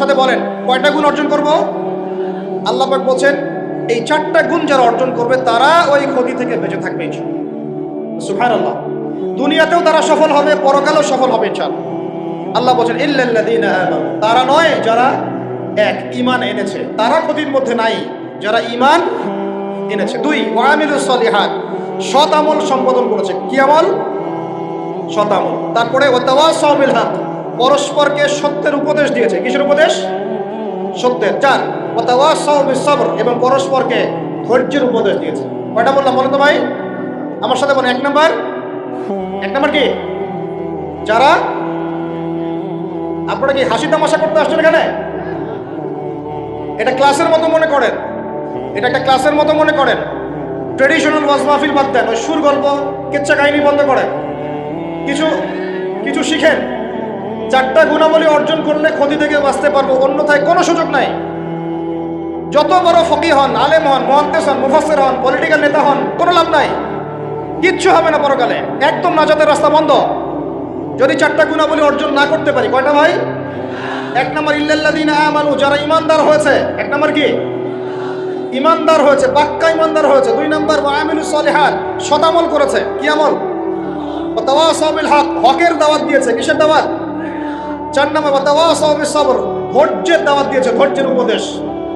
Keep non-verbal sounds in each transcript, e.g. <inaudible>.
সাথে বলেন, কয়টা গুণ অর্জন করব? আল্লাহ পাক বলছেন, এই চারটা গুণ যারা অর্জন করবে, তারা ওই ক্ষতি থেকে বেঁচে থাকবে সুফান আল্লাহ দুনিয়াতেও তারা সফল হবে, পরকালেও সফল হবে ইনশাআল্লাহ। আল্লাহ বলছেন তারা নয় যারা এক, ঈমান এনেছে। তারা ক্ষতির মধ্যে নাই, যারা ইমান এনেছে। দুই ওয়ামিলুস সলিহাত। সৎ আমল সম্পাদন করেছে। কি আমল? সৎ আমল। তারপরে ওয়াতাওয়াসাউ বিল হক। পরস্পরকে সত্যের উপদেশ দিয়েছে। কিসের উপদেশ? সত্যের। চার সবর এবং পরস্পরকে ধৈর্যের উপদেশ দিয়েছে। কয়টা বললাম বলো তো ভাই? আমার সাথে বলেন এক নাম্বার। এক নাম্বার কি? যারা? আপনারা কি হাসি তামাশা করতে আসছেন এখানে? এটা ক্লাসের মতো মনে করেন। এটা একটা ক্লাসের মতো মনে করেন। ট্রেডিশনাল ওয়াজ মাহফিল বাদ দেন, ওই সুর গল্প, কেচ্ছা কাহিনী বন্ধ করেন। কিছু কিছু শিখেন। চারটা গুণাবলী অর্জন করলে ক্ষতি থেকে বাঁচতে পারব। অন্যথায় কোনো সুযোগ নাই। যত বড় ফকি হন, আলেম হন মহান্তেস হন মুফাসের হন পলিটিক্যাল নেতা হন, কোনো লাভ নাই। কিচ্ছু হবে না পরকালে। একদম নাজাতের রাস্তা বন্ধ। যদি চারটা গুণাবলী অর্জন না করতে পারি, কয়টা ভাই? এক নম্বর, ইল্লাল্লাযীনা আমানু, যারা ইমানদার হয়েছে। এক নম্বর কি? ইমানদার হয়েছে, পাক্কা ইমানদার হয়েছে। দুই নম্বর ওয়ামিলু সলিহাত সদামল করেছে। কি আমল? ও তাওয়াসাউ বিল হক, হকের দাওয়াত দিয়েছে। কিসের দাওয়াত? চার নম্বর সবর। ধৈর্যের দাওয়াত দিয়েছে, ধৈর্যের উপদেশ।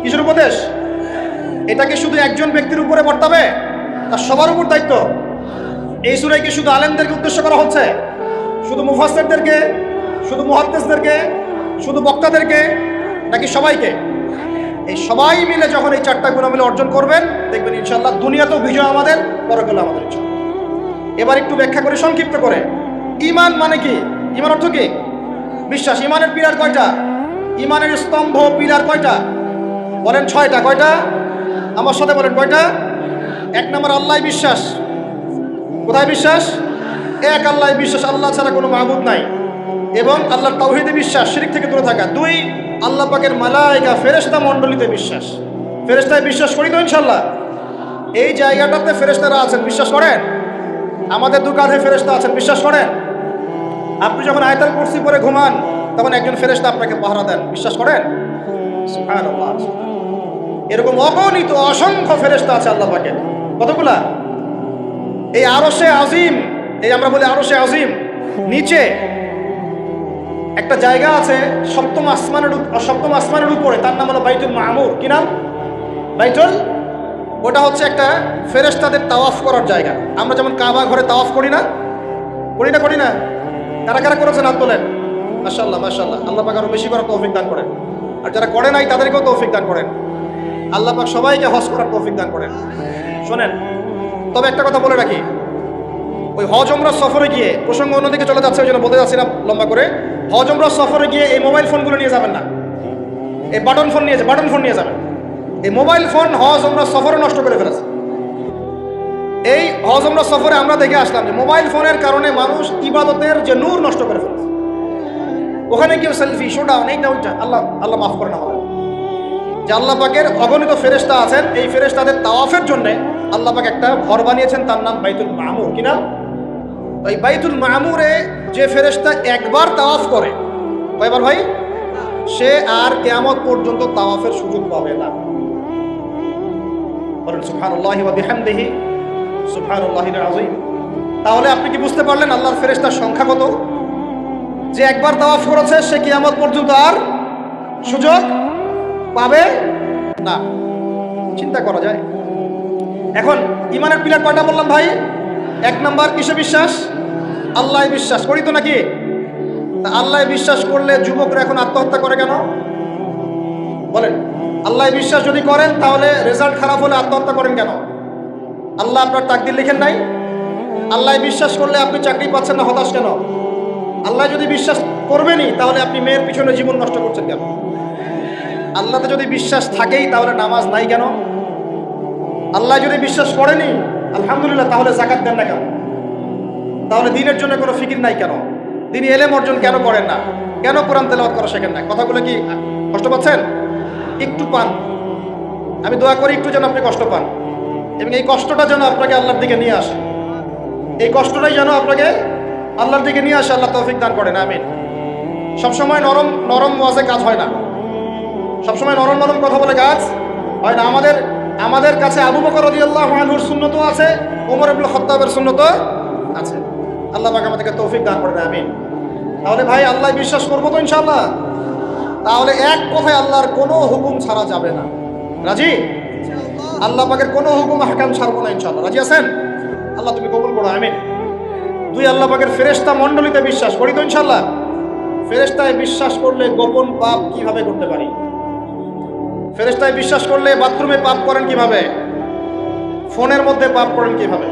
কিসের উপদেশ? এটা কি শুধু একজন ব্যক্তির উপরে বর্তাবে? তার সবার উপর দায়িত্ব। এই সুরাই কি শুধু আলেমদেরকে উদ্দেশ্য করা হচ্ছে? শুধু মুফাসসিরদেরকে? শুধু মুহাদ্দিসদেরকে? শুধু বক্তাদেরকে? নাকি সবাইকে? এই সবাই মিলে যখন এই চারটা গুণাবলী অর্জন করবেন, দেখবেন ইনশাল্লাহ দুনিয়াতেও বিজয় আমাদের পরকালে আমাদের। এবার একটু ব্যাখ্যা করে, সংক্ষিপ্ত করে। ইমান মানে কি? ইমান অর্থ কি? বিশ্বাস, ইমানের পিলার কয়টা? ইমানের স্তম্ভ পিলার কয়টা? বলেন ছয়টা, কয়টা? আমার সাথে বলেন কয়টা? এক নম্বর, আল্লাহ বিশ্বাস। কোথায় বিশ্বাস? এক, আল্লাহ বিশ্বাস। আল্লাহ ছাড়া কোনো মাহবুদ নাই। এবং আল্লাহর তাওহিদে বিশ্বাস, শিরিক থেকে দূরে থাকা। দুই, আল্লাহ পাকের মালাইকা ফেরেশতা মণ্ডলীতে বিশ্বাস। ফেরেশতায় বিশ্বাস করি তো ইনশাল্লাহ এই জায়গাটাতে ফেরেশতারা আছেন, বিশ্বাস করেন? আমাদের দু কাঁধে ফেরেশতা আছেন, বিশ্বাস করেন? আপনি যখন আয়তাল কুরসি পরে ঘুমান, তখন একজন ফেরেশতা আপনাকে পাহারা দেন। বিশ্বাস করেন? এরকম অগণিত, অসংখ্য ফেরেশতা আছে আল্লাহ পাকের। কতগুলা? এই আরশে আজিম, এই আমরা বলি আরশে আজিম, নিচে একটা জায়গা আছে সপ্তম আসমানের সপ্তম আসমানের উপরে, তার নাম হলো বাইতুল মামুর। কি নাম? বাইতুল? ওটা হচ্ছে একটা ফেরেশতাদের তাওয়াফ করার জায়গা। আমরা যেমন কাবা ঘরে তাওয়াফ করি না? করি না করি না? কারা কারা করেছেন হাত তোলেন? মাশাল্লাহ মাশাল্লাহ আল্লাহ পাক আরও বেশি করে তৌফিক দান করেন। আর যারা করে নাই, তাদেরকেও তৌফিক দান করেন। আল্লাহ পাক সবাইকে হজ করার তৌফিক দান করেন। শোনেন, তবে একটা কথা বলে রাখি। ওই হজ আমরা সফরে গিয়ে প্রসঙ্গ অন্যদিকে চলে যাচ্ছে ওই জন্য বলতে যাচ্ছিলাম লম্বা করে। হজ আমরা সফরে গিয়ে এই মোবাইল ফোনগুলো নিয়ে যাবেন না। এই বাটন ফোন নিয়ে বাটন ফোন নিয়ে যাবেন। এই মোবাইল ফোন হজ আমরা সফরে নষ্ট করে ফেলেছে। এই হজ আমরা সফরে আমরা দেখে আসলাম যে মোবাইল ফোনের কারণে মানুষ ইবাদতের যে নূর নষ্ট করে ফেলেছে। ওখানে কেউ সেলফি শোডাউন এইটা ওইটা আল্লাহ আল্লাহ মাফ করে না আমাদের। যে আল্লাহ পাকের অগণিত ফেরেশতা আছেন, এই ফেরেশতাদের তাওয়াফের জন্য আল্লাহ পাক একটা ঘর বানিয়েছেন, তার নাম বাইতুল মামুর কিনা ওই বাইতুল মামুরে যে ফেরেশতা একবার তাওয়াফ করে, কয়বার ভাই? সে আর কেয়ামত পর্যন্ত তাওয়াফের সুযোগ পাবে না। বলেন সুবহানাল্লাহি ওয়া বিহামদিহি। তাহলে আপনি কি বুঝতে পারলেন আল্লাহর ফেরেস্তার সংখ্যা কত? যে একবার তাওয়াফ করেছে, সে কি কিয়ামত পর্যন্ত আর সুযোগ পাবে না। চিন্তা করা যায়। এখন ইমানের পিলার কয়টা বললাম ভাই? এক নাম্বার কিসে বিশ্বাস? আল্লাহ বিশ্বাস। করি তো নাকি? আল্লাহ বিশ্বাস করলে যুবকরা এখন আত্মহত্যা করে কেন? বলেন আল্লাহ বিশ্বাস যদি করেন, তাহলে রেজাল্ট খারাপ হলে আত্মহত্যা করেন কেন? আল্লাহ আপনার তাকদির লিখেন নাই? আল্লাহ বিশ্বাস করলে আপনি চাকরি পাচ্ছেন না, হতাশ কেন? আল্লাহ যদি বিশ্বাস করবেনই, তাহলে আপনি মেয়ের পিছনে জীবন নষ্ট করছেন কেন? আল্লাহতে যদি বিশ্বাস থাকেই, তাহলে নামাজ নাই কেন? আল্লাহ যদি বিশ্বাস করেনি, আলহামদুলিল্লাহ, তাহলে জাকাত দেন না কেন? তাহলে দিনের জন্য কোনো ফিকির নাই কেন? তিনি এলেম অর্জন কেন করেন না? কেন কোরআন তেলাওয়াত করা শেখেন না? কথাগুলো কি কষ্ট পাচ্ছেন? একটু পান। আমি দোয়া করি, একটু যেন আপনি কষ্ট পান। এবং এই কষ্টটা যেন আপনাকে আল্লাহর দিকে নিয়ে আসে। এই কষ্টটাই যেন আপনাকে আল্লাহর দিকে নিয়ে আসে, আল্লাহ তৌফিক দান করেন, আমিন। সবসময় নরম নরম ওয়াজে কাজ হয় না। সবসময় নরম নরম কথা বলে কাজ হয় না। আমাদের আমাদের কাছে আবু বকর রাদিয়াল্লাহু আনহুর সুন্নতও আছে, ওমর ইবনে খাত্তাবের সুন্নতও আছে। আল্লাহ পাক আমাদেরকে তৌফিক দান করে আমিন। তাহলে ভাই, আল্লাহ বিশ্বাস করব তো ইনশাআল্লাহ? তাহলে এক কথায় আল্লাহর কোনো হুকুম ছাড়া যাবে না। রাজি? আল্লাহ পাকের কোনো হুকুম হাকাম ছাড়বো না ইনশাআল্লাহ। রাজি আছেন? আল্লাহ তুমি কবুল করো, আমিন। দুই আল্লাহ পাকের ফেরেশতা মণ্ডলীতে বিশ্বাস করি তো ইনশাআল্লাহ? ফেরেশতায় বিশ্বাস করলে গোপন পাপ কীভাবে করতে পারি? ফেরেশতায় বিশ্বাস করলে বাথরুমে পাপ করেন কীভাবে? ফোনের মধ্যে পাপ করেন কীভাবে?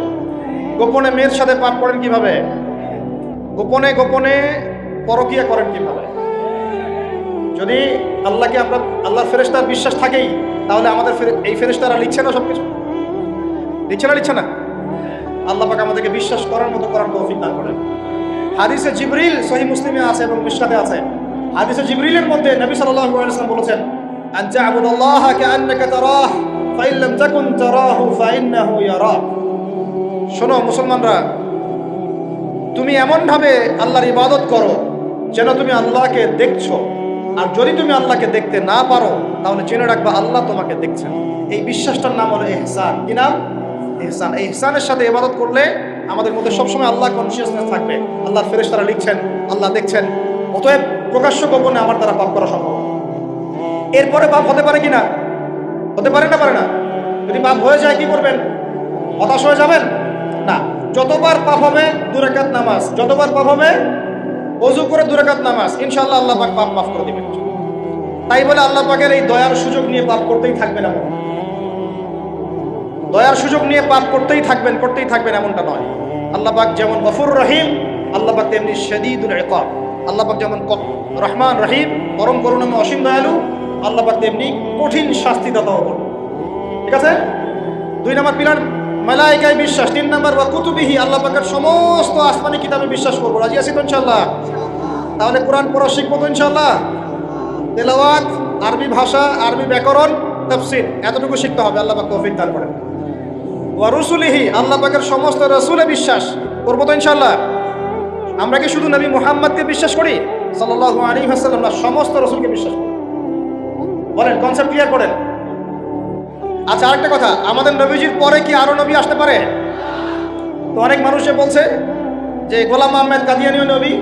গোপনে মেয়ের সাথে পাপ করেন কীভাবে? গোপনে গোপনে পরকিয়া করেন কীভাবে? যদি আল্লাহকে আমরা আল্লাহর ফেরেশতার বিশ্বাস থাকেই, তাহলে আমাদের এই ফেরেশতারা লিখছে না সব কিছু লিখছে না লিখছে না? আল্লাহ পাক আমাদেরকে বিশ্বাস করার মতো করার তৌফিক দান করেন। হাদিসে জিবরিল সহি মুসলিমে আছে এবং মিশকাতে আছে। হাদিসে জিবরিলের মধ্যে নবী সাল্লাল্লাহু আলাইহি ওয়াসাল্লাম বলেছেন, আন তা'বুদাল্লাহ কাআন্নাকা তারাহ, ফাইন লাম তাকুন তারাহু ফাইন্নাহু ইয়ারাক। শোনো মুসলমানরা, তুমি এমনভাবে আল্লাহর ইবাদত করো যেন তুমি আল্লাহকে দেখছ। আর যদি তুমি আল্লাহকে দেখতে না পারো, তাহলে জেনে রাখবা আল্লাহ তোমাকে দেখছেন। এই বিশ্বাসটার নাম হলো এহসান। কি নাম? এহসান। এই এহসানের সাথে ইবাদত করলে আমাদের মধ্যে সবসময় আল্লাহ কনসিয়াসনেস থাকবে। আল্লাহ আল্লাহর ফেরেশতারা লিখছেন, আল্লাহ দেখছেন। অতএব প্রকাশ্য গোপনে আমার দ্বারা পাপ করা সম্ভব। এরপরে পাপ হতে পারে কিনা হতে পারে না পারে না। যদি পাপ হয়ে যায় কি করবেন? হতাশ হয়ে যাবেন? না। যতবার পাপ হবে, দুরাকাত নামাজ। যতবার পাপ হবে অজু করে দুরাকাত নামাজ ইনশাল্লাহ আল্লাহ পাক পাপ মাফ করে দিবেন। তাই বলে আল্লাহ পাকের এই দয়ার সুযোগ নিয়ে পাপ করতেই থাকবেন এমন। দয়ার সুযোগ নিয়ে পাপ করতেই থাকবেন করতেই থাকবেন এমনটা নয়। আল্লাহ পাক যেমন গফুর রহিম, আল্লাহ পাক তেমনি শদীদুল ইকাব। আল্লাহ পাক যেমন রহমান রহিম, পরম করুণাময় অসীম দয়ালু, আল্লাহ পাক তেমনি কঠিন শাস্তি দাতাও করুন। ঠিক আছে? দুই নম্বর পিলার মালাইকায় বিশ্বাস, তিন নম্বর বা কুতুবিহি, আল্লাহ পাকের সমস্ত আসমানি কিতাবে বিশ্বাস করব। রাজি আছি তো ইনশাল্লাহ তাহলে কোরআন পড়া শিখব তো ইনশাল্লাহ তেলাওয়াত, আরবি ভাষা, আরবি ব্যাকরণ, তাফসির, এতটুকু শিখতে হবে, আল্লাহ পাক তৌফিক দান করেন। ওয়া রুসুলিহি, আল্লাহ পাকের সমস্ত রসুলে বিশ্বাস করব তো ইনশাল্লাহ আমরা কি শুধু নবী মুহাম্মদকে বিশ্বাস করি? সাল্লাল্লাহু আলাইহি ওয়াসাল্লাম না, সমস্ত রসুলকে বিশ্বাস করি। বলেন কনসেপ্ট ক্লিয়ার করেন। আচ্ছা আরেকটা কথা, আমাদের নবীজির পরে কি আরও নবী আসতে পারে? তো অনেক মানুষে বলছে যে গোলাম আহমেদ কাদিয়ানীয় নবী।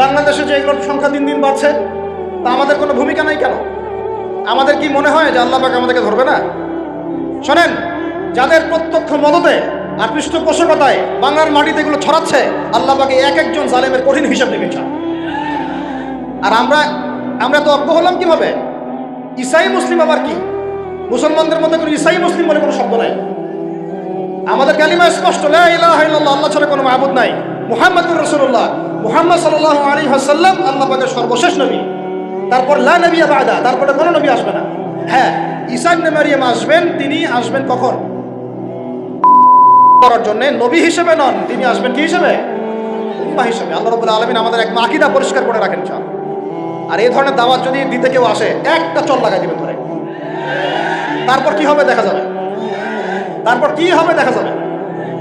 বাংলাদেশে যে এগুলোর সংখ্যা দিন দিন বাড়ছে, তা আমাদের কোনো ভূমিকা নাই কেন? আমাদের কি মনে হয় যে আল্লাহ পাক আমাদেরকে ধরবে না? শোনেন, যাদের প্রত্যক্ষ মদতে আর পৃষ্ঠপোষকতায় বাংলার মাটিতে এগুলো ছড়াচ্ছে, আল্লাহ পাকে এক একজন জালেমের কঠিন হিসাব নেবে আর আমরা আমরা তো অজ্ঞ হলাম কীভাবে? ইসাই মুসলিম আবার কি? মুসলমানদের মধ্যে কোনো ইসাই মুসলিম বলে কোনো শব্দ নাই। আমাদের কালিমা স্পষ্ট আল্লাহ ছাড়া কোনো মাহবুদ নাই। মুহাম্মাদুর রাসূলুল্লাহ, মুহাম্মদ সাল্লাল্লাহু আলাইহি ওয়াসাল্লাম, আল্লাহ পাকের সর্বশেষ নবী। তারপর লা নবিয়া বাদা, তারপরে কোনো নবী আসবে না। হ্যাঁ ঈসা ইবনে মারিয়াম আসবেন, তিনি আসবেন কখন? করার জন্য নবী হিসেবে নন, তিনি আসবেন কি হিসেবে? উম্মাহ হিসেবে। আল্লাহ রাব্বুল আলামিন আমাদের এক আকীদা পরিষ্কার করে রাখেন, ইনশাআল্লাহ। আর এই ধরনের দাওয়াত যদি দিতে কেউ আসে, একটা চল লাগাই দিবেন ধরে। তারপর কি হবে দেখা যাবে? তারপর কি হবে দেখা যাবে?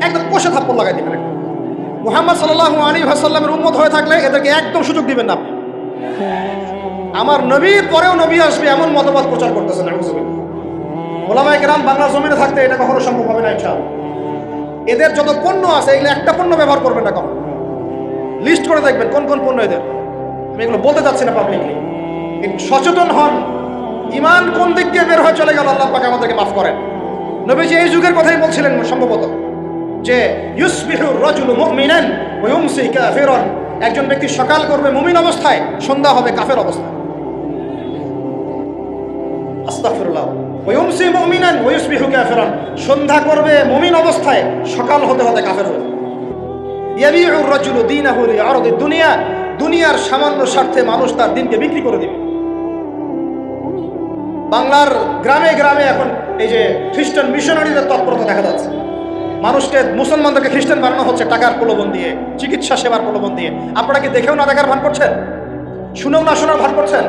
একদম কষে থাপ্পড় লাগাই দিবেন একদম। মুহাম্মদ সাল্লাল্লাহু আলাইহি ওয়াসাল্লামের উম্মত হয়ে থাকলে এদেরকে একদম সুযোগ দিবেন না আপনি। আমার নবীর পরেও নবী আসবে এমন মতবাদ প্রচার করতেছেন ওলামায়ে কেরাম বাংলার জমিনে থাকতে এটা কখনো সম্ভব হবে না, ইনশাআল্লাহ। এদের যত পণ্য আছে, এগুলো একটা পণ্য ব্যবহার করবেন না কখন। লিস্ট করে দেখবেন কোন কোন পণ্য এদের। আমি এগুলো বলতে চাচ্ছি না পাবলিকলি সচেতন হন। ইমান কোন দিক দিয়ে বের হয়ে চলে গেল, আল্লাহ পাক আমাদেরকে মাফ করেন। নবীজি এই যুগের কথাই বলছিলেন সম্ভবত যে, ইউসবিহু রাজুলু মুমিনান ওয়া ইউমসি কাফিরান। একজন ব্যক্তি সকাল করবে মুমিন অবস্থায়, সন্ধ্যা হবে কাফের অবস্থায় আস্তাগফিরুল্লাহ। ওয়া ইউমসি মুমিনান ওয়া ইউসবিহু কাফিরান। সন্ধ্যা করবে মুমিন অবস্থায়, সকাল হতে হতে কাফের হবে ইয়াবিউর রাজুলু দুনিয়া দুনিয়ার সামান্য স্বার্থে মানুষ তার দিনকে বিক্রি করে দিবে। বাংলার গ্রামে গ্রামে এখন এই যে খ্রিস্টান মিশনারিদের তৎপরতা দেখা যাচ্ছে। মানুষকে, মুসলমানদেরকে খ্রিস্টান বানানো হচ্ছে টাকার প্রলোভন দিয়ে, চিকিৎসা সেবার প্রলোভন দিয়ে। আপনারা কি দেখেও না দেখার ভান করছেন? শুনেও না শোনার ভান করছেন?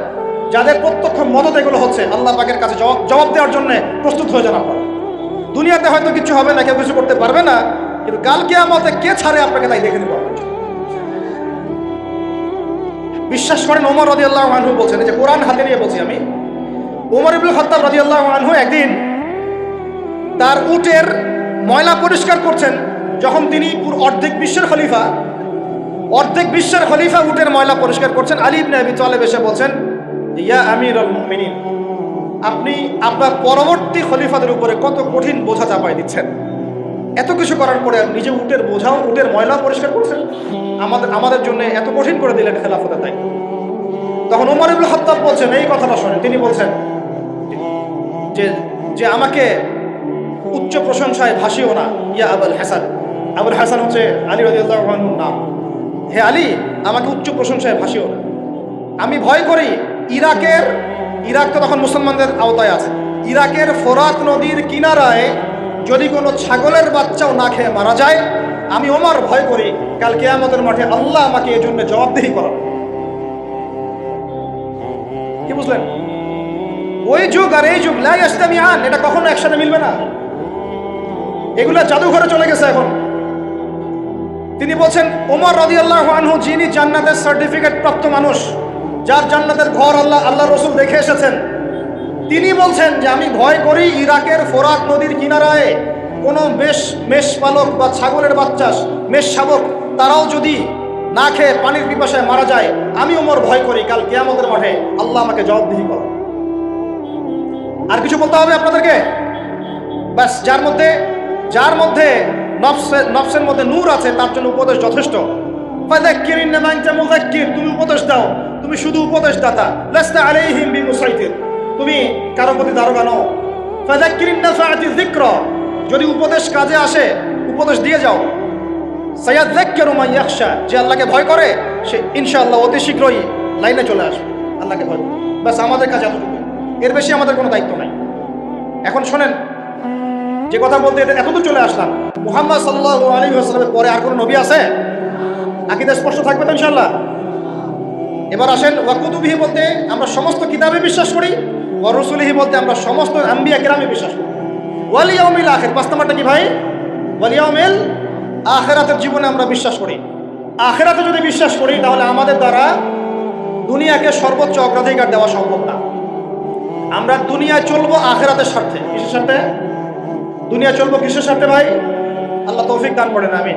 যাদের প্রত্যক্ষ মদত এগুলো হচ্ছে, আল্লাহ পাকের কাছে জবাব দেওয়ার জন্য প্রস্তুত হয়ে যান আপনারা। দুনিয়াতে হয়তো কিছু হবে না, কেউ কিছু করতে পারবে না, কিন্তু কালকে আমাদের কে ছাড়ে আপনাকে তাই দেখে নেব? বিশ্বাস করেন ওমর রদি আল্লাহ আনহু বলছেন যে কোরআন হাতে নিয়ে বলছি আমি। ওমর ইবুল খত্তাব রদি আল্লাহ আনহু একদিন তার উটের ময়লা পরিষ্কার করছেন, যখন তিনি অর্ধেক বিশ্বের খলিফা, অর্ধেক বিশ্বের খলিফা উটের ময়লা পরিষ্কার করছেন। আলী ইবনে আবি তালেব এসে বলছেন, ইয়া মুমিনিন, আপনি আপনার পরবর্তী খলিফাদের উপরে কত কঠিন বোঝা চাপাই দিচ্ছেন? এত কিছু করার পরে নিজে উটের বোঝাও, উটের ময়লা পরিষ্কার করছেন আমাদের আমাদের জন্য এত কঠিন করে দিলেন খেলাফতের দায়িত্ব। তখন ওমর ইবুল হত্তাব বলছেন, এই কথাটা শোনেন। তিনি বলছেন, যে যে আমাকে উচ্চ প্রশংসায় ভাসিও না, ইয়া আবুল হাসান। আবুল হাসান হচ্ছে আলী রাজিউল্লাহ নাম। হে আলী, আমাকে উচ্চ প্রশংসায় ভাসিও না। আমি ভয় করি, ইরাকের, ইরাক তো তখন মুসলমানদের আওতায় আছে। ইরাকের ফোরাত নদীর কিনারায় যদি কোনো ছাগলের বাচ্চাও না খেয়ে মারা যায়, আমি ওমার ভয় করি, কাল কেয়ামতের মাঠে আল্লাহ আমাকে এই জন্য জবাবদিহি করাবে কি বুঝলেন? ওই যুগ আর এই যুগ লাই আসতামি আন এটা কখনো একসাথে মিলবে না। এগুলা জাদুঘরে চলে গেছে এখন। তিনি বলছেন, ওমর রদি আল্লাহ আনহু, যিনি জান্নাতের সার্টিফিকেট প্রাপ্ত মানুষ, যার জান্নাতের ঘর আল্লাহ আল্লাহ রসুল দেখে এসেছেন তিনি বলছেন যে আমি ভয় করি ইরাকের ফোরাক নদীর কিনারায় কোনো মেষ মেষ পালক বা ছাগলের বাচ্চা, মেষ শাবক, তারাও যদি না খেয়ে পানির পিপাসায় মারা যায়, আমি ওমর ভয় করি। কাল কেয়ামতের মাঠে আল্লাহ আমাকে জবাবদিহি করো। আর কিছু বলতে হবে আপনাদেরকে? ব্যাস, যার মধ্যে যার মধ্যে নফসের নফসের মধ্যে নূর আছে, তার জন্য উপদেশ যথেষ্ট। তুমি উপদেশ দাও। তুমি শুধু উপদেশ দাতা আলাইহিম বিমুসাইতির। তুমি কারও প্রতি দারোগা নও। ফাযাক্কির ইন্নাফাআতি যিকর, যদি উপদেশ কাজে আসে, উপদেশ দিয়ে যাও। ইয়াখশা, যে আল্লাহকে ভয় করে, সে ইনশাআল্লাহ অতি শীঘ্রই লাইনে চলে আসবে, আল্লাহকে ভয় করে। ব্যাস, আমাদের কাছে এতটুকু। এর বেশি আমাদের কোনো দায়িত্ব নাই। এখন শোনেন, যে কথা বলতে এটা এতদূর চলে আসলাম। মুহাম্মদ সাল্লাহ আলী আসলামের পরে আর কোনো নবী আছে? আকিদা স্পষ্ট থাকবে তো ইনশাল্লাহ এবার আসেন, ওয়াকুতুবিহি বলতে আমরা সমস্ত কিতাবে বিশ্বাস করি। ওয়া রসুলিহি বলতে আমরা সমস্ত আম্বিয়া কেরামে বিশ্বাস করি। ওয়ালিয়াউমিল আখের পাঁচ কি ভাই? ওয়ালিয়াউমিল আখেরাতের জীবনে আমরা বিশ্বাস করি। আখেরাতে যদি বিশ্বাস করি, তাহলে আমাদের দ্বারা দুনিয়াকে সর্বোচ্চ অগ্রাধিকার দেওয়া সম্ভব না। আমরা দুনিয়ায় চলবো আখেরাতের স্বার্থে। কিসের স্বার্থে? দুনিয়া চলবো কিসের স্বার্থে ভাই? আল্লাহ তৌফিক দান করেন আমি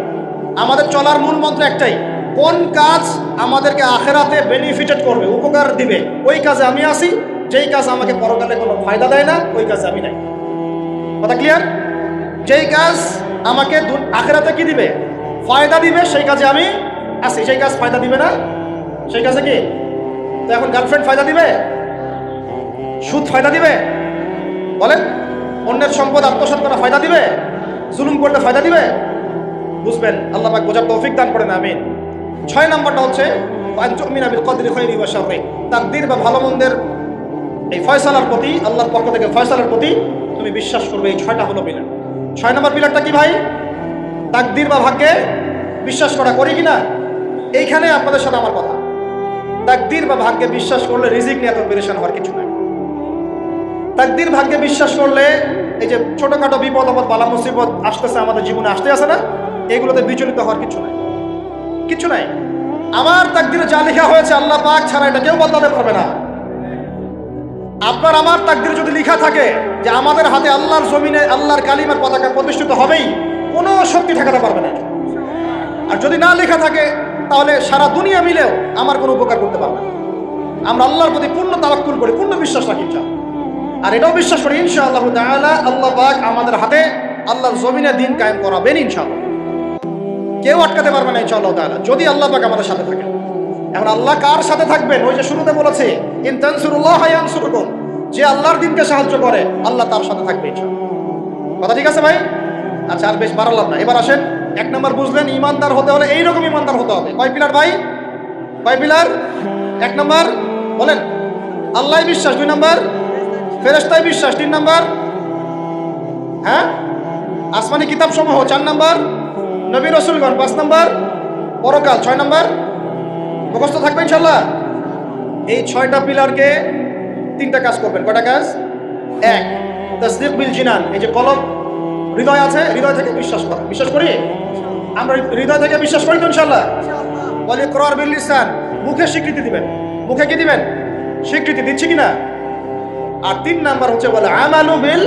আমাদের চলার মূল মন্ত্র একটাই, কোন কাজ আমাদেরকে আখেরাতে বেনিফিটেড করবে, উপকার দিবে, ওই কাজে আমি আসি। যেই কাজ আমাকে পরকালে কোনো ফায়দা দেয় না, ওই কাজে আমি নাই। কথা ক্লিয়ার যেই কাজ আমাকে আখেরাতে কি দিবে? ফায়দা দিবে, সেই কাজে আমি আসি সেই কাজ ফায়দা দিবে না? সেই কাজে কি? তো এখন গার্লফ্রেন্ড ফায়দা দিবে? সুদ ফায়দা দিবে? বলেন। অন্যের সম্পদ আত্মসাৎ করা ফায়দা দিবে? জুলুম করলে ফায়দা দিবে? বুঝবেন, আল্লাহ পাক বোঝার তৌফিক দান করেন, আমিন। ছয় নম্বরটা হচ্ছে তাকদীর বা ভালো মন্দের এই ফয়সালার প্রতি, আল্লাহর পক্ষ থেকে ফয়সালার প্রতি তুমি বিশ্বাস করবে, এই ছয়টা হলো পিলার ছয় নম্বর পিলারটা কি ভাই? তাকদির বা ভাগ্যে বিশ্বাস করা করি কিনা এইখানে আপনাদের সাথে আমার কথা। তাকদীর বা ভাগ্যে বিশ্বাস করলে রিজিক নিয়ে এত পেরেশান হওয়ার কিছু নাই। তাকদির, ভাগ্যে বিশ্বাস করলে এই যে ছোটখাটো বিপদ, আপদ, বালা মুসিবত আসতেছে, আমাদের জীবনে আসতে আসে না? এগুলোতে বিচলিত হওয়ার কিছু নাই। কিছু নাই। আমার তাকদিরে যা লেখা হয়েছে, আল্লাহ পাক ছাড়া এটা কেউ বদলাতে পারবে না। আপনার আমার তাকদিরে যদি লেখা থাকে যে আমাদের হাতে আল্লাহর জমিনে, আল্লাহর কালিমার পতাকা প্রতিষ্ঠিত হবেই, কোনো শক্তি ঠেকাতে পারবে না। আর যদি না লেখা থাকে, তাহলে সারা দুনিয়া মিলেও আমার কোনো উপকার করতে পারবে না। আমরা আল্লাহর প্রতি পূর্ণ তাবাক্কুল করি, পূর্ণ বিশ্বাস রাখি। আর এটাও বিশ্বাস করি ইনশা আল্লাহ তাআলা আল্লাহ পাক আমাদের হাতে আল্লাহর জমিনে দিন কায়েম করাবেন ইনশাআল্লাহ। কেউ আটকাতে পারবে না ইনশাআল্লাহ তাআলা, যদি আল্লাহ পাক আমাদের সাথে থাকে এখন আল্লাহ কার সাথে থাকবেন? ওই যে শুরুতে বলেছে যে আল্লাহর দিনকে সাহায্য করে, আল্লাহ তার সাথে থাকবে কথা ঠিক আছে ভাই? আচ্ছা আর বেশ বাড়ালাম না। এবার আসেন, এক নম্বর বুঝলেন, ইমানদার হতে হলে এইরকম ইমানদার হতে হবে। কয় পিলার ভাই? কয় পিলার? এক নম্বর, বলেন, আল্লাহ বিশ্বাস, দুই নম্বর ফেরেস্তায় বিশ্বাস, তিন নম্বর হ্যাঁ? আসমানি কিতাব সমূহ চার নম্বর, নবী রসুলগণ, পাঁচ নম্বর, পরকাল, ছয় নম্বর মুখস্থ থাকবে ইনশাল্লাহ এই ছয়টা পিলারকে তিনটা কাজ করবেন। কয়টা কাজ? এক, তসদিক বিল জিনান। এই যে কলম, হৃদয় আছে, হৃদয় থেকে বিশ্বাস করা। বিশ্বাস করি? আমরা হৃদয় থেকে বিশ্বাস করি তো ইনশাল্লাহ বলে ক্রর বিল লিসান, মুখে স্বীকৃতি দিবেন। মুখে কি দিবেন? স্বীকৃতি দিচ্ছি কিনা? আর তিন নাম্বার হচ্ছে বলে আমালু বিল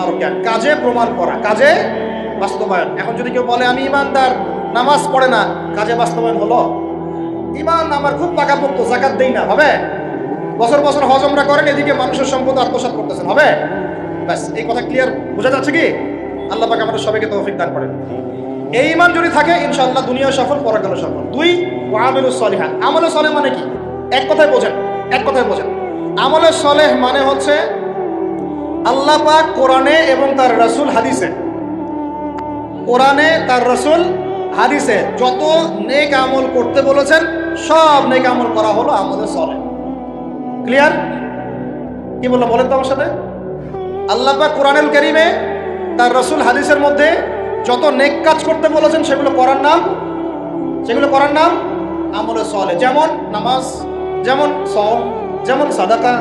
আর কাজে প্রমাণ করা, কাজে বাস্তবায়ন। এখন যদি কেউ বলে, আমি ইমানদার, নামাজ পড়ে না। কাজে বাস্তবায়ন হলো? ইমান আমার খুব পাকাপোক্ত জাকাত দেই না, হবে? বছর বছর হজমরা করেন, এদিকে মানুষের সম্পদ আত্মসাৎ করতেছেন, হবে? ব্যাস, এই কথা ক্লিয়ার বোঝা যাচ্ছে কি? আল্লাহ পাক আমাদের সবাইকে তৌফিক দান করেন। এই ইমান যদি থাকে, ইনশাআল্লাহ দুনিয়া সফল পরকালে সফল। দুই ওয়ামিলুস সলিহাত আমলে সলেহ মানে কি? এক কথায় বোঝেন, এক কথায় বোঝেন। আমলে সলেহ মানে হচ্ছে আল্লাহ পাক কোরআনে এবং তার রাসূল হাদিসে। কোরআনে তার রসুল হাদিসে যত নেক আমল করতে বলেছেন, সব নেক আমল করা হলো আমাদের সলে ক্লিয়ার কি বলল বলেন তো আমার সাথে? আল্লাহ কোরআনুল কারীমে তার রসুল হাদিসের মধ্যে যত নেক কাজ করতে বলেছেন, সেগুলো করার নাম, সেগুলো করার নাম আমলে সলে যেমন নামাজ, যেমন সম যেমন সাদাকা,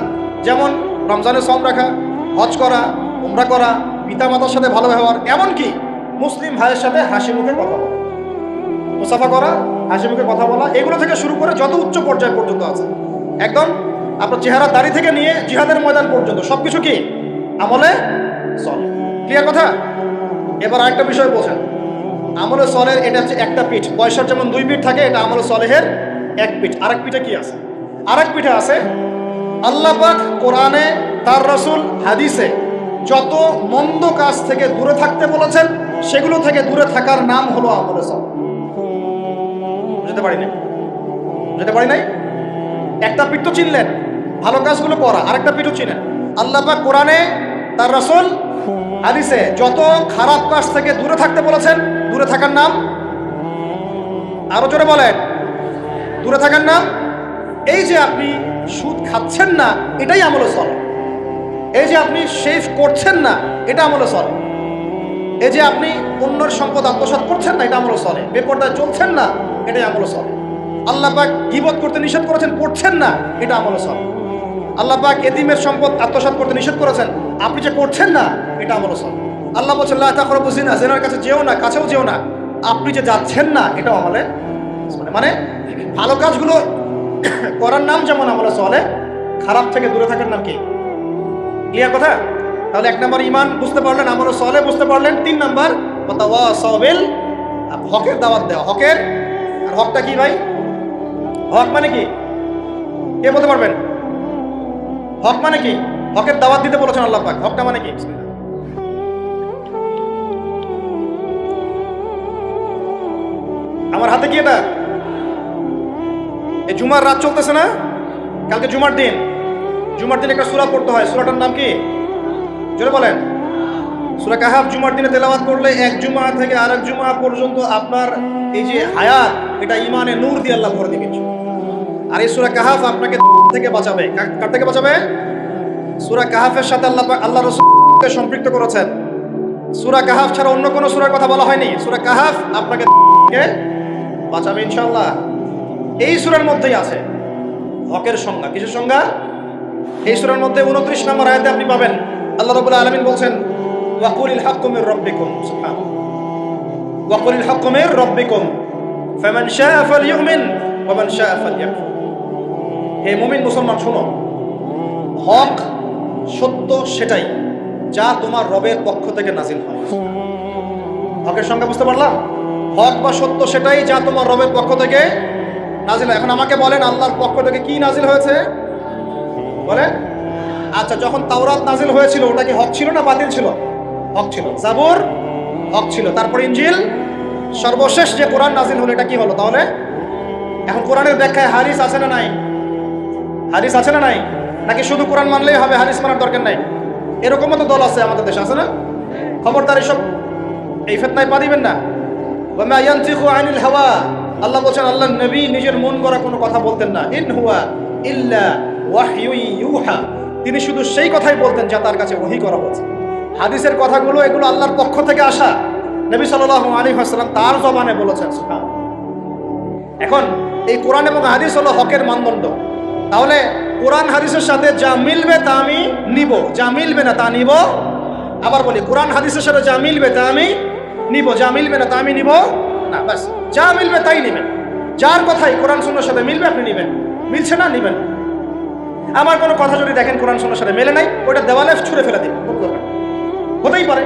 যেমন রমজানের সম রাখা, হজ করা, উমরা করা পিতা মাতার সাথে ভালো ব্যবহার, এমনকি মুসলিম ভাইয়ের সাথে হাসি মুখে কথা বলা। মুসাফা করা, হাসি মুখে কথা বলা, এগুলো থেকে শুরু করে যত উচ্চ পর্যায় পর্যন্ত আছে। একদম আপনার চেহারা দাড়ি থেকে নিয়ে জিহাদের ময়দান পর্যন্ত সব কিছু কি? আমলে সলে। ক্লিয়ার কথা? এবার আরেকটা বিষয় বোঝেন আমলে সলের এটা হচ্ছে একটা পিঠ পয়সার যেমন দুই পিঠ থাকে, এটা আমলে সলেহের এক পিঠ। আরেক পিঠে কি আছে? আরেক পিঠে আছে আল্লাহ পাক কোরআনে, তার রসুল হাদিসে যত মন্দ কাজ থেকে দূরে থাকতে বলেছেন, সেগুলো থেকে দূরে থাকার নাম হলো আমলে সল। বুঝতে পারি নাই বুঝতে পারি নাই? একটা পিঠ তো চিনলেন। ভালো কাজগুলো করা আরেকটা পিঠও চিনেন। আল্লাহ কোরআনে তার রসুল হাদিসে যত খারাপ কাজ থেকে দূরে থাকতে বলেছেন, দূরে থাকার নাম? আরও জোরে বলেন। দূরে থাকার নাম? এই যে আপনি সুদ খাচ্ছেন না, এটাই আমলে চলে এই যে আপনি শেভ করছেন না, এটা আমলে চলে এই যে আপনি অন্যের সম্পদ আত্মসাৎ করছেন না, এটা আমলে চলে বেপরদায় চলছেন না এটাই আমলে চলে আল্লাহ পাক গিবত করতে নিষেধ করেছেন, করছেন না, এটা আমলে চলে আল্লাহ পাক এদিমের সম্পদ আত্মসাৎ করতে নিষেধ করেছেন, আপনি যে করছেন না, এটা আমলে চলে আল্লাহ বলছেন আল্লাহ তাকর বুঝি না জেনার কাছে যেও না, কাছেও যেও না, আপনি যে যাচ্ছেন না, এটাও আমলে চলে। মানে ভালো কাজগুলো <coughs> করার নাম যেমন আমলে চলে খারাপ থেকে দূরে থাকার নাম কি? ক্লিয়ার কথা? তাহলে এক নম্বর ইমান বুঝতে পারলেন, আমলে সলে বুঝতে পারলেন। তিন নম্বর হকের দাওয়াত দেওয়া। হকের হকটা কি ভাই? হক মানে কি? কে বলতে পারবেন? হক মানে কি? হকের দাওয়াত দিতে বলেছেন আল্লাহ পাক। হকটা মানে কি? আমার হাতে কি এটা? এই জুমার রাত চলতেছে না? কালকে জুমার দিন। জুমার দিন একটা সুরা পড়তে হয়। সুরাটার নাম কি? জোরে বলেন। সুরা কাহাব জুমার দিনে তেলাওয়াত করলে এক জুমা থেকে আর এক জুমা পর্যন্ত আপনার এই যে হায়াত, এটা ইমানে নূর দিয়ে আল্লাহ ভরে দিবেন। আর এই সুরা কাহাফ আপনাকে থেকে বাঁচাবে। কার থেকে বাঁচাবে? সুরা কাহাফের সাথে আল্লাহ আল্লাহ রসুলকে সম্পৃক্ত করেছেন। সুরা কাহাফ ছাড়া অন্য কোনো সুরার কথা বলা হয়নি। সুরা কাহাফ আপনাকে বাঁচাবে ইনশাল্লাহ এই সুরার মধ্যেই আছে হকের সংজ্ঞা। কিসের সংজ্ঞা? এই সুরার মধ্যে উনত্রিশ নম্বর আয়াতে আপনি পাবেন। আল্লাহ রাবুল্লাহ আলমিন বলছেন ওয়াকুলিল হাক্কুমের রব্বিকুম সুবহান ওয়াকুলিল হাক্কুমের রব্বিকুম ফামান শাআ ফালইউমিন ওয়া মান শাআ ফালইয়াকফুর হে মুমিন মুসলমান, শোনো। হক সত্য সেটাই যা তোমার রবের পক্ষ থেকে নাজিল হয়। হকের সঙ্গে বুঝতে পারলাম? হক বা সত্য সেটাই যা তোমার রবের পক্ষ থেকে নাজিল হয়। এখন আমাকে বলেন, আল্লাহর পক্ষ থেকে কি নাজিল হয়েছে? বলে আচ্ছা যখন তাওরাত নাজিল হয়েছিল, ওটা কি হক ছিল না বাতিল ছিল? হক ছিল। জাবুর হক ছিল। তারপর ইঞ্জিল। সর্বশেষ যে কোরআন নাজিল হলো, এটা কি হলো? তাহলে এখন কোরআনের ব্যাখ্যায় হারিস আছে না নাই? হারিস আছে না নাই? নাকি শুধু কোরআন মানলেই হবে হারিস মানার দরকার নাই? এরকমও তো দল আছে আমাদের দেশে, আছে না? খবরদার এসব এই ফেতনায় পা দিবেন না। আনিল হাওয়া। আল্লাহ বলছেন আল্লাহ নবী নিজের মন করা কোনো কথা বলতেন না। ইন হুয়া ইল্লা ওয়াহয়ু ইউহা। তিনি শুধু সেই কথাই বলতেন যা তার কাছে ওহি করা হয়েছে। হাদিসের কথাগুলো এগুলো আল্লাহর পক্ষ থেকে আসা। নবী সাল্লাল্লাহু আলাইহি ওয়াসাল্লাম তার জবানে বলেছেন এখন এই কোরআন এবং হাদিস হলো হকের মানদণ্ড। তাহলে কোরআন হাদিসের সাথে যা মিলবে তা আমি নিব, যা মিলবে না তা নিব। আবার বলি, কোরআন হাদিসের সাথে যা মিলবে তা আমি নিব, যা মিলবে না তা আমি নিব না বাস যা মিলবে তাই নেবেন। যার কথাই কোরআন সুন্নার সাথে মিলবে আপনি নেবেন, মিলছে না নেবেন। আমার কোনো কথা যদি দেখেন কোরআন সুন্নার সাথে মেলে নাই ওটা দেওয়ালে ছুঁড়ে ফেলে দিন নেই। হতেই পারে।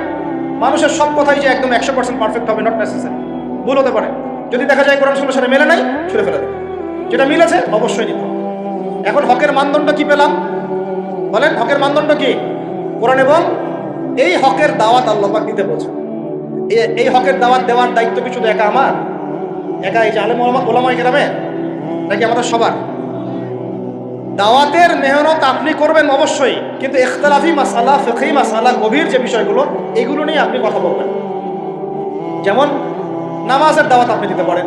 মানুষের সব কথাই যে একদম একশো পার্সেন্ট পারফেক্ট হবে নট নেসেসারি ভুল হতে পারে। যদি দেখা যায় কোরআন সুন্নার সাথে মেলে নাই, ছুঁড়ে ফেলে দিন যেটা মিলেছে, অবশ্যই নিতে এখন হকের মানদণ্ড কি পেলাম? বলেন, হকের মানদণ্ড কি? কোরআনে এবং এই হকের দাওয়াত আল্লাহ পাক দিতে বলছে। এই হকের দাওয়াত দেওয়ার দায়িত্ব কি শুধু একা আমার? একা এই যে আলেম ওলামা- ওলামাই গ্রামে নাকি আমাদের সবার? দাওয়াতের মেহনত আপনি করবেন অবশ্যই, কিন্তু ইখতলাফি মাসালা, ফিকহি মাসালা, গভীর যে বিষয়গুলো, এগুলো নিয়ে আপনি কথা বলবেন। যেমন, নামাজের দাওয়াত আপনি দিতে পারেন।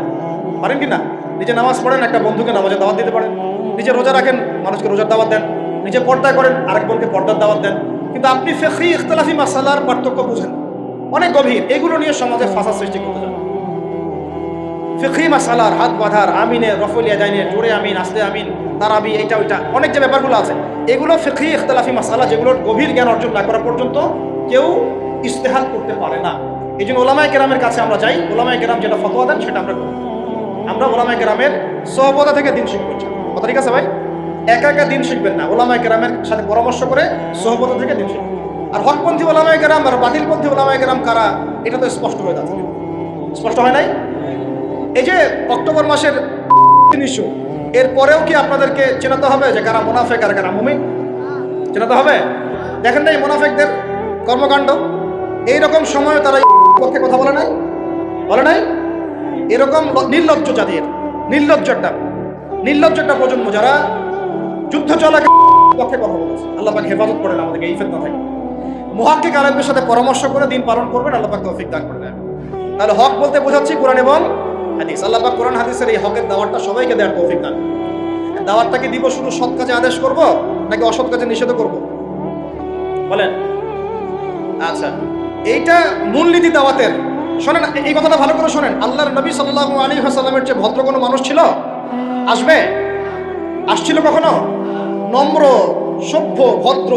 পারেন কি না? নিজে নামাজ পড়েন, একটা বন্ধুকে নামাজের দাওয়াত দিতে পারেন। নিজে রোজা রাখেন, মানুষকে রোজার দাওয়াত দেন। নিজে পর্দা করেন, আরেক বোনকে পর্দার দাওয়াত দেন। কিন্তু আপনি ফেকি ইখতলাফি মাসালার পার্থক্য বুঝেন। অনেক গভীর, এগুলো নিয়ে সমাজে ফাঁসা সৃষ্টি করতে যান ফিকি মাসালার হাত বাঁধার আমিনে রফলিয়া জাইনে জোরে আমিন, আসলে আমিন, তারাবি, এইটা, ওইটা, অনেক যে ব্যাপারগুলো আছে, এগুলো ফিকি ইখতলাফি মাসালা যেগুলোর গভীর জ্ঞান অর্জন না করা পর্যন্ত কেউ ইস্তেহাত করতে পারে না। এই জন্য ওলামায় কেরামের কাছে আমরা যাই, ওলামায় কেরাম যেটা ফতোয়া দেন সেটা আমরা আমরা ওলামায় কেরামের সহবতা থেকে দিন শিখব। কথা ঠিক আছে ভাই? একা একা দিন শিখবেন না। ওলামায় কেরামের সাথে পরামর্শ করে সহবতা থেকে দিন শিখবেন। আর হকপন্থী ওলামায় কেরাম আর বাতিলপন্থী ওলামায় কেরাম কারা? এটা তো স্পষ্ট হয়ে যাচ্ছে। স্পষ্ট হয় নাই? এই যে অক্টোবর মাসের ইস্যু এরপরেও কি আপনাদেরকে চেনাতে হবে যে কারা মুনাফেক আর কারা মুমিন? চেনাতে হবে? দেখেন নাই মুনাফেকদের কর্মকাণ্ড? এইরকম সময় তারা পক্ষে কথা বলে নাই? বলে নাই? এরকম নির্লজ্জ জাতির নির্লজ্জটা নির্লজ্জটা প্রজন্ম যারা যুদ্ধ চলা পক্ষে কথা বলেছে। আল্লাহ পাক হেফাজত করেন আমাদেরকে, এই ফেতনা থেকে। মহাক্কিক আলেমদের সাথে পরামর্শ করে দিন পালন করবেন, আল্লাহ পাক তৌফিক দান করে দেন। তাহলে হক বলতে বোঝাচ্ছি কোরআন এবং হাদিস। আল্লাহ পাক কোরআন হাদিসের এই হকের দাওয়াতটা সবাইকে দেওয়ার তৌফিক দান। দাওয়াতটাকে দিব শুধু সৎ কাজে আদেশ করব, নাকি অসৎ কাজে নিষেধ করব? বলেন। আচ্ছা এইটা মূলনীতি দাওয়াতের। শোনেন, এই কথাটা ভালো করে শোনেন। আল্লাহর নবী সাল্লাল্লাহু আলাইহি ওয়াসাল্লামের যে ভদ্র কোনো মানুষ ছিল? আসবে? আসছিল কখনো? নম্র, সভ্য, ভদ্র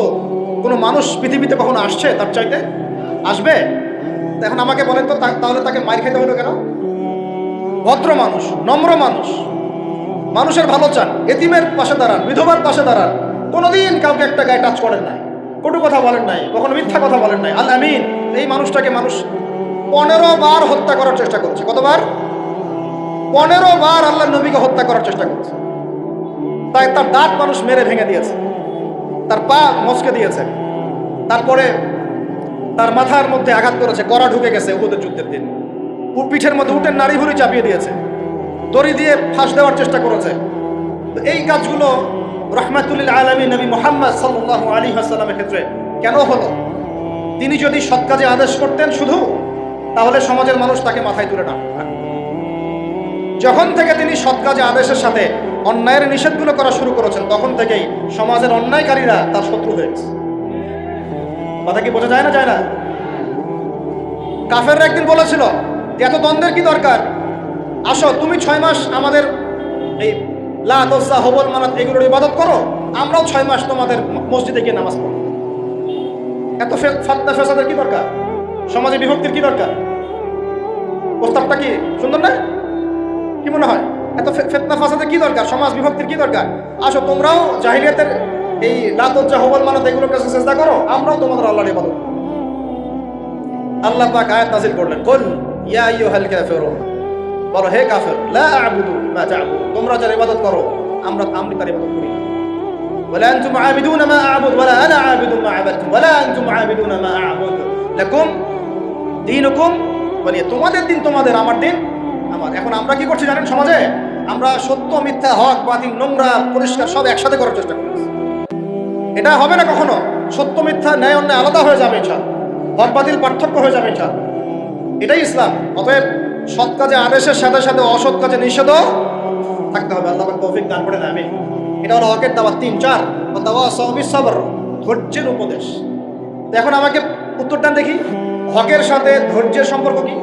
কোনো মানুষ পৃথিবীতে কখনো আসছে তার চাইতে? আসবে? এখন আমাকে বলেন তো তাহলে তাকে মার খেতে হলো কেন? ভদ্র মানুষ, নম্র মানুষ। মানুষের ভালো চান, এতিমের পাশে দাঁড়ান, বিধবার পাশে দাঁড়ান। কোনোদিন কাউকে একটা গায়ে টাচ করেন নাই। কটু কথা বলেন নাই, কখনো মিথ্যা কথা বলেন নাই। আল আমিন, এই মানুষটাকে মানুষ পনেরো বার হত্যা করার চেষ্টা করছে। কতবার? পনেরো বার আল্লাহ নবীকে হত্যা করার চেষ্টা করছে। তাই তার দাঁত মানুষ মেরে ভেঙে দিয়েছে। তার পা মচকে দিয়েছে। তারপরে তার মাথার মধ্যে আঘাত করেছে। কড়া ঢুকে গেছে উহুদের যুদ্ধের দিন। পিঠের মধ্যে উঠে নারী ভুড়ি চাপিয়ে দিয়েছে। দড়ি দিয়ে ফাঁস দেওয়ার চেষ্টা করেছে। এই কাজগুলো রহমাতুল্লিল আলমী নবী মোহাম্মদ সাল্লাহ আলী হাসালামের ক্ষেত্রে কেন হলো? তিনি যদি সৎ কাজে আদেশ করতেন শুধু, তাহলে সমাজের মানুষ তাকে মাথায় তুলে না। যখন থেকে তিনি সৎ কাজে আদেশের সাথে অন্যায়ের নিষেধগুলো করা শুরু করেছেন, তখন থেকেই সমাজের অন্যায়কারীরা তার শত্রু হয়ে গেছে। কথা কি বোঝা যায় না যায় না? কাফেররা একদিন বলেছিল এত দ্বন্দ্বের কি দরকার? আসো, তুমি ছয় মাস আমাদের এই লা দোসা হবল মানাত এগুলোর ইবাদত করো, আমরাও ছয় মাস তোমাদের মসজিদে গিয়ে নামাজ পড়ো এত ফাতনা ফেসাদের কি দরকার? সমাজে বিভক্তির কি দরকার? প্রস্তাবটা কি সুন্দর না? কি মনে হয়? এত ফেতনা ফাসাদের কি দরকার? সমাজ বিভক্তির কি দরকার? আসো, তোমরাও জাহিলিয়াতের এই লাতজ্জা হবল মানত এগুলোর কাছে চেষ্টা করো, আমরাও তোমাদের আল্লাহর ইবাদত করব। আল্লাহ পাক আয়াত নাযিল করলেন কুল ইয়া আইয়ুহাল কাফিরুন বলো হে কাফের লা আ'বুদু মা তা'বুদু তোমরা যার ইবাদত করো আমরা আমি তার ইবাদত করি ولا أنتم عابدون ما أعبد ولا أنا عابد ما عبدتم ولا أنتم عابدون ما أعبد لكم دينكم বলিয়ে তোমাদের দিন তোমাদের আমার দিন আমার এখন আমরা কি করছি জানেন সমাজে আমরা সত্য মিথ্যা হক বাতিল নোংরা পরিষ্কার সব একসাথে করার চেষ্টা করছি এটা হবে না কখনো সত্য মিথ্যা ন্যায় অন্যায় আলাদা হয়ে যাবে ইনশাল হক বাতিল পার্থক্য হয়ে যাবে ইনশাল এটাই ইসলাম। অতএব সৎ কাজে, আদেশের সাথে সাথে অসৎ কাজে নিষেধও থাকতে হবে। আল্লাহ পাক তৌফিক দান করে আমি এটা হলো হকের দাওয়া তিন, চার সবই সবর, ধৈর্যের উপদেশ। এখন আমাকে উত্তর দেন দেখি, হকের সাথে ধৈর্যের সম্পর্ক কি?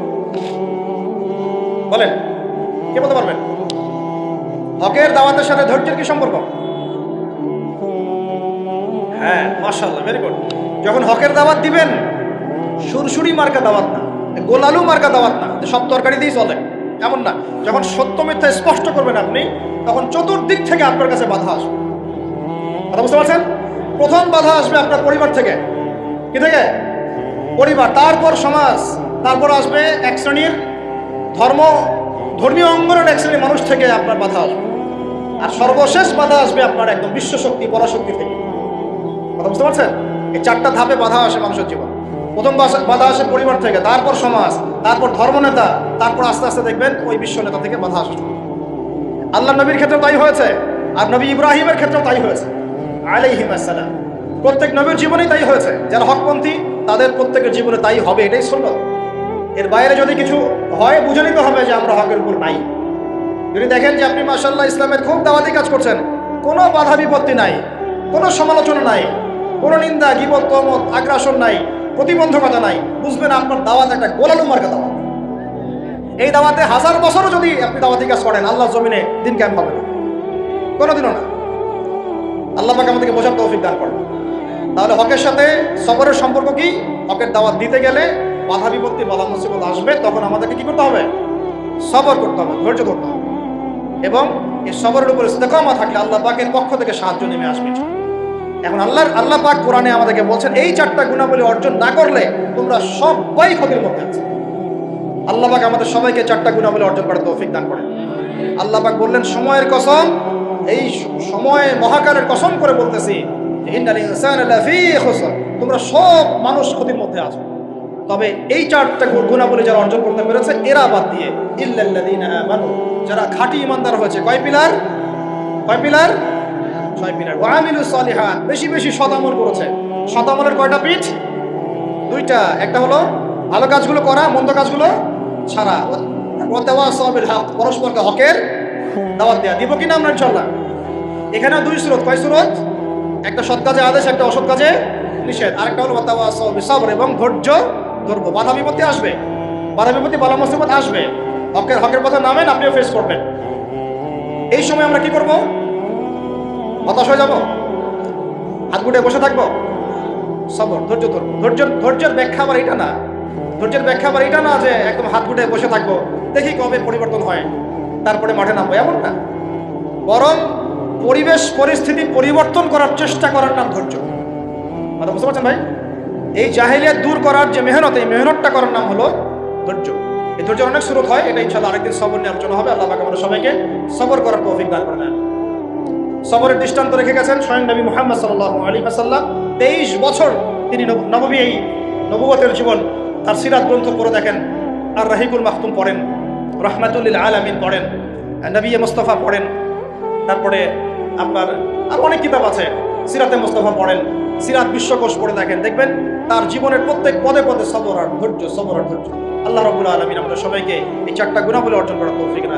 বলেন, কে বলতে পারবেন? হকের দাওয়াতের সাথে ধৈর্যের কি সম্পর্ক? হ্যাঁ মাশাল্লাহ ভেরি গুড যখন হকের দাওয়াত দিবেন সুরসুরি মার্কা দাওয়াত না, গোলালু মার্কা দাওয়াত না সব তরকারি দিয়েই চলে, এমন না। যখন সত্য মিথ্যা স্পষ্ট করবেন আপনি, তখন চতুর্দিক থেকে আপনার কাছে বাধা আসবে। কথা বুঝতে পারছেন? প্রথম বাধা আসবে আপনার পরিবার থেকে। কি থেকে? পরিবার, তারপর সমাজ, তারপর আসবে এক শ্রেণির ধর্ম, ধর্মীয় অঙ্গনের এক শ্রেণির মানুষ থেকে আপনার বাধা আসবে। আর সর্বশেষ বাধা আসবে আপনার একদম বিশ্বশক্তি, পরাশক্তি থেকে। কথা বুঝতে পারছেন? এই চারটা ধাপে বাধা আসে মানুষের জীবন। প্রথম বাধা আসে পরিবার থেকে, তারপর সমাজ, তারপর ধর্মনেতা, তারপর আস্তে আস্তে দেখবেন ওই বিশ্ব নেতা থেকে বাধা আসে। আল্লাহ নবীর ক্ষেত্রে তাই হয়েছে, আর নবী ইব্রাহিমের ক্ষেত্রেও তাই হয়েছে। আলাইহিম আসসালাম। প্রত্যেক নবীর জীবনেই তাই হয়েছে। যারা হকপন্থী, তাদের প্রত্যেকের জীবনে তাই হবে, এটাই শুনল এর বাইরে যদি কিছু হয়, বুঝে নিতে হবে যে আমরা হকের উপর নাই। যদি দেখেন যে আপনি মাসাল্লাহ ইসলামের খুব দাওয়াতি কাজ করছেন, কোনো বাধা বিপত্তি নাই, কোনো সমালোচনা নাই, কোনো নিন্দা, গিবত তমত আগ্রাসন নাই প্রতিবন্ধকতা নাই বুঝবেন আপনার দাওয়াত একটা গোলালু মার্কা দাওয়াত। এই দাওয়াতে হাজার বছরও যদি আপনি দাওয়াতি কাজ করেন আল্লাহ জমিনে দিন কেন হবে না। কোনোদিনও না। আল্লাহ পাক আমাদেরকে বোঝার তৌফিক দান করেন। তাহলে হকের সাথে সবরের সম্পর্ক কি? হকের দাওয়াত দিতে গেলে বাধা বিপত্তি, বাধা মুসিবত আসবে, তখন আমাদেরকে কি করতে হবে? সবর করতে হবে, ধৈর্য ধরতে হবে। এবং এই সবরের উপর ইস্তেকামা থাকলে আল্লাহ পাকের পক্ষ থেকে সাহায্য নেমে আসবে। এখন আল্লাহর, আল্লাহ পাক কোরআনে আমাদেরকে বলছেন, এই চারটা গুণাবলী অর্জন না করলে তোমরা সবাই ক্ষতির মধ্যে আছে। আল্লাহ পাক আমাদের সবাইকে চারটা গুণাবলী অর্জন করার তৌফিক দান করেন। আল্লাহ পাক বললেন, সময়ের কসম, এই সময় মহাকারের কসম করে বলতেছি তোমরা সব মানুষ ক্ষতির মধ্যে আছো। তবে এই চারটা গুণাবলী যারা অর্জন করতে পেরেছে, এরা বাদ দিয়ে, ইল্লাল্লাযীনা আমানু, যারা খাঁটি ইমানদার হয়েছে, কয় পিলার? কয় পিলার? ছয় পিলার ওয়ামিলু সলিহাত। বেশি বেশি শতামল করেছে। শতামলের কয়টা পিঠ? দুইটা। একটা হলো ভালো কাজগুলো করা, মন্দ কাজগুলো ছাড়া। ও দেওয়া সবের হক। পরস্পরকে হকের দাওয়াত দেওয়া দিব কিনা আমরা ইনশাল্লাহ এখানেও দুই সুরত। কয় সুরত? একটা সৎ কাজে আদেশ, একটা অসৎ কাজে নিষেধ। আরেকটা হলো দেওয়া সবে সবর এবং ধৈর্য ধরবো। বাধা বিপত্তি আসবে। বাধা বিপত্তি, বালা মুসিবত আসবে। হকের হকের পথে নামেন, আপনিও ফেস করবেন। এই সময় আমরা কি করব? হতাশ হয়ে যাব? হাত গুটে বসে থাকব? সবর, ধৈর্য ধরবো ধৈর্য, ধৈর্যের ব্যাখ্যা আবার এটা না। ধৈর্যের ব্যাখ্যা আবার এটা না যে একদম হাত গুটে বসে থাকব, দেখি কবে পরিবর্তন হয়। তারপরে মাঠে নামবো, এমন না। বরং পরিবেশ পরিস্থিতি পরিবর্তন করার চেষ্টা করার নাম ধৈর্য। কথা বুঝতে পারছেন ভাই, এই জাহেলিয়াত দূর করার যে মেহনত, এই মেহনতটা করার নাম হলো ধৈর্য। এই ধৈর্যের অনেক স্রোত হয়, এটা ইনশাল্লাহ আরেকদিন সবর নিয়ে আলোচনা হবে। আল্লাহ আমাদের সবাইকে সবর করার তৌফিক দান করে দেন। সবরের দৃষ্টান্ত রেখে গেছেন স্বয়ং নবী মুহাম্মদ সাল্লাল্লাহু আলাইহি ওয়াসাল্লাম। তেইশ বছর তিনি নব- নববী এই নবুয়তের জীবন তার সিরাত গ্রন্থ পড়ে দেখেন, আর রাহিকুল মাহতুম পড়েন, রহমাতুল্লিল আলামিন পড়েন নবী মোস্তফা পড়েন। তারপরে আপনার আর অনেক কিতাব আছে, সিরাতে মোস্তফা পড়েন, সিরাত বিশ্বকোষ পড়ে দেখেন। দেখবেন তার জীবনের প্রত্যেক পদে পদে সবর আর ধৈর্য, সবর আর ধৈর্য। আল্লাহ রবুল্লা আলমিন আমাদের সবাইকে এই চারটা গুণাবলী অর্জন করার তৌফিক না